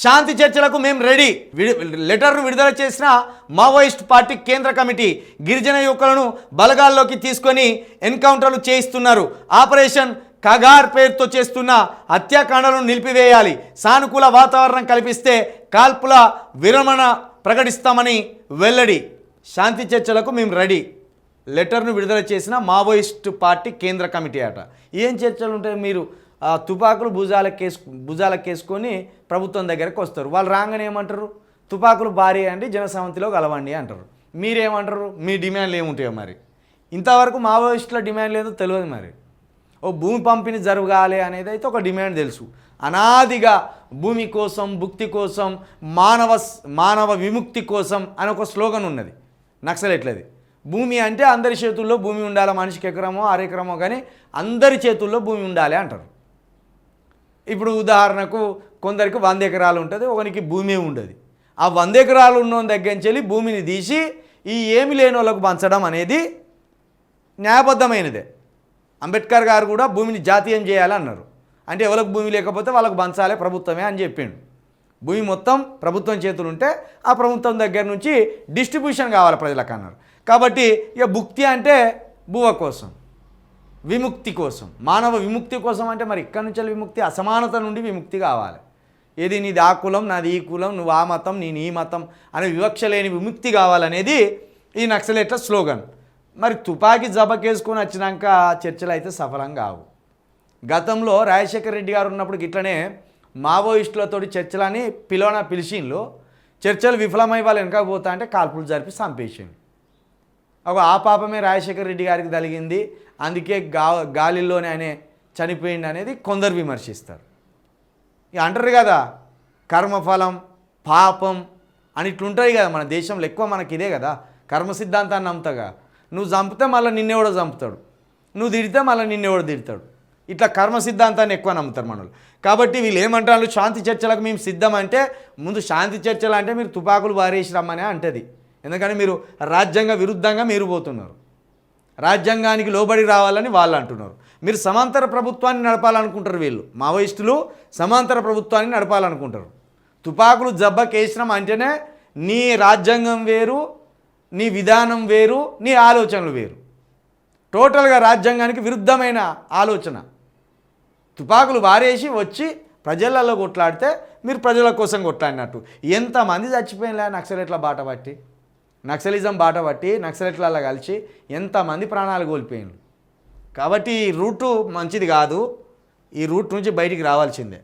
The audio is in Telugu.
శాంతి చర్చలకు మేము రెడీ. విడి లెటర్ను విడుదల చేసిన మావోయిస్ట్ పార్టీ కేంద్ర కమిటీ గిరిజన యువకులను బలగాల్లోకి తీసుకొని ఎన్కౌంటర్లు చేయిస్తున్నారు. ఆపరేషన్ కగార్ పేరుతో చేస్తున్న హత్యాకాండలను నిలిపివేయాలి. సానుకూల వాతావరణం కల్పిస్తే కాల్పుల విరమణ ప్రకటిస్తామని వెల్లడి. శాంతి చర్చలకు మేము రెడీ. లెటర్ను విడుదల చేసిన మావోయిస్ట్ పార్టీ కేంద్ర కమిటీ అట. ఏం చర్చలు ఉంటాయి మీరు? తుపాకులు భుజాలకేసు భుజాలకేసుకొని ప్రభుత్వం దగ్గరకు వస్తారు. వాళ్ళు రాగానే ఏమంటారు? తుపాకులు భారీ అండి జనసమితిలో కలవండి అంటారు. మీరేమంటారు? మీ డిమాండ్లు ఏముంటాయో మరి? ఇంతవరకు మావోయిస్టుల డిమాండ్ లేదో తెలియదు మరి. ఓ భూమి పంపిణీ జరగాలి అనేది అయితే ఒక డిమాండ్ తెలుసు. అనాదిగా భూమి కోసం భుక్తి కోసం మానవ మానవ విముక్తి కోసం అని ఒక స్లోగన్ ఉన్నది. నక్సలెట్లది. భూమి అంటే అందరి చేతుల్లో భూమి ఉండాలి? మనిషికి ఎకరమో అరెకరమో కానీ అందరి చేతుల్లో భూమి ఉండాలి అంటారు. ఇప్పుడు ఉదాహరణకు కొందరికి వంద ఎకరాలు ఉంటుంది ఒకరికి భూమి ఉండదు. ఆ వంద ఎకరాలు ఉన్న దగ్గర నుంచి వెళ్ళి భూమిని తీసి ఈ ఏమి లేని వాళ్ళకు పంచడం అనేది న్యాయబద్ధమైనదే. అంబేద్కర్ గారు కూడా భూమిని జాతీయం చేయాలన్నారు అంటే ఎవరికి భూమి లేకపోతే వాళ్ళకు పంచాలి ప్రభుత్వమే అని చెప్పిండు. భూమి మొత్తం ప్రభుత్వం చేతులు ఉంటే ఆ ప్రభుత్వం దగ్గర నుంచి డిస్ట్రిబ్యూషన్ కావాలి ప్రజలకు అన్నారు. కాబట్టి ఇక భుక్తి అంటే భూవ కోసం. విముక్తి కోసం. మానవ విముక్తి కోసం అంటే మరి ఇక్కడి నుంచి విముక్తి అసమానత నుండి విముక్తి కావాలి. ఏది నీది ఆ కులం నాది ఈ కులం నువ్వు ఆ మతం నేను ఈ మతం అనే వివక్ష లేని విముక్తి కావాలనేది ఈ నక్సలేట్ల స్లోగన్. మరి తుపాకీ జబకేసుకొని వచ్చినాక చర్చలు అయితే సఫలం కావు. గతంలో రాజశేఖర రెడ్డి గారు ఉన్నప్పుడు ఇట్లనే మావోయిస్టులతోటి చర్చలని పిలవన పిలిచిండ్లు చర్చలు విఫలమై వాళ్ళు వెనకపోతా అంటే కాల్పులు జరిపి చంపేసిండు ఒక ఆ పాపమే రాజశేఖర రెడ్డి గారికి తలిగింది అందుకే గా గాలిలోనే ఆయన చనిపోయింది అనేది కొందరు విమర్శిస్తారు. ఇక అంటారు కదా కర్మఫలం పాపం అని ఇట్లుంటాయి కదా మన దేశంలో ఎక్కువ మనకి ఇదే కదా కర్మ సిద్ధాంతాన్ని నమ్ముతాగా. నువ్వు చంపితే మళ్ళీ నిన్నెవడో చంపుతాడు. నువ్వు తిడితే మళ్ళీ నిన్నెవడో తిడతాడు. ఇట్లా కర్మ సిద్ధాంతాన్ని ఎక్కువ నమ్ముతారు మనల్ని కాబట్టి వీళ్ళు ఏమంటారు? శాంతి చర్చలకు మేము సిద్ధం అంటే ముందు శాంతి చర్చలు అంటే మీరు తుపాకులు బారేసి రమ్మనే అంటది. ఎందుకంటే మీరు రాజ్యాంగ విరుద్ధంగా మీరు పోతున్నారు. రాజ్యాంగానికి లోబడి రావాలని వాళ్ళు అంటున్నారు. మీరు సమాంతర ప్రభుత్వాన్ని నడపాలనుకుంటారు వీళ్ళు. మావోయిస్టులు సమాంతర ప్రభుత్వాన్ని నడపాలనుకుంటారు. తుపాకులు జబ్బకేసినాం అంటేనే నీ రాజ్యాంగం వేరు నీ విధానం వేరు నీ ఆలోచనలు వేరు. టోటల్గా రాజ్యాంగానికి విరుద్ధమైన ఆలోచన. తుపాకులు వారేసి వచ్చి ప్రజలలో కొట్లాడితే మీరు ప్రజల కోసం కొట్లాడినట్టు. ఎంతమంది చచ్చిపోయినా నక్సలెట్ల బాట పట్టి. నక్సలిజం బాట పట్టి నక్సలెట్లలో కలిసి ఎంతమంది ప్రాణాలు కోల్పోయినారు? కాబట్టి ఈ రూటు మంచిది కాదు. ఈ రూట్ నుంచి బయటికి రావాల్సిందే.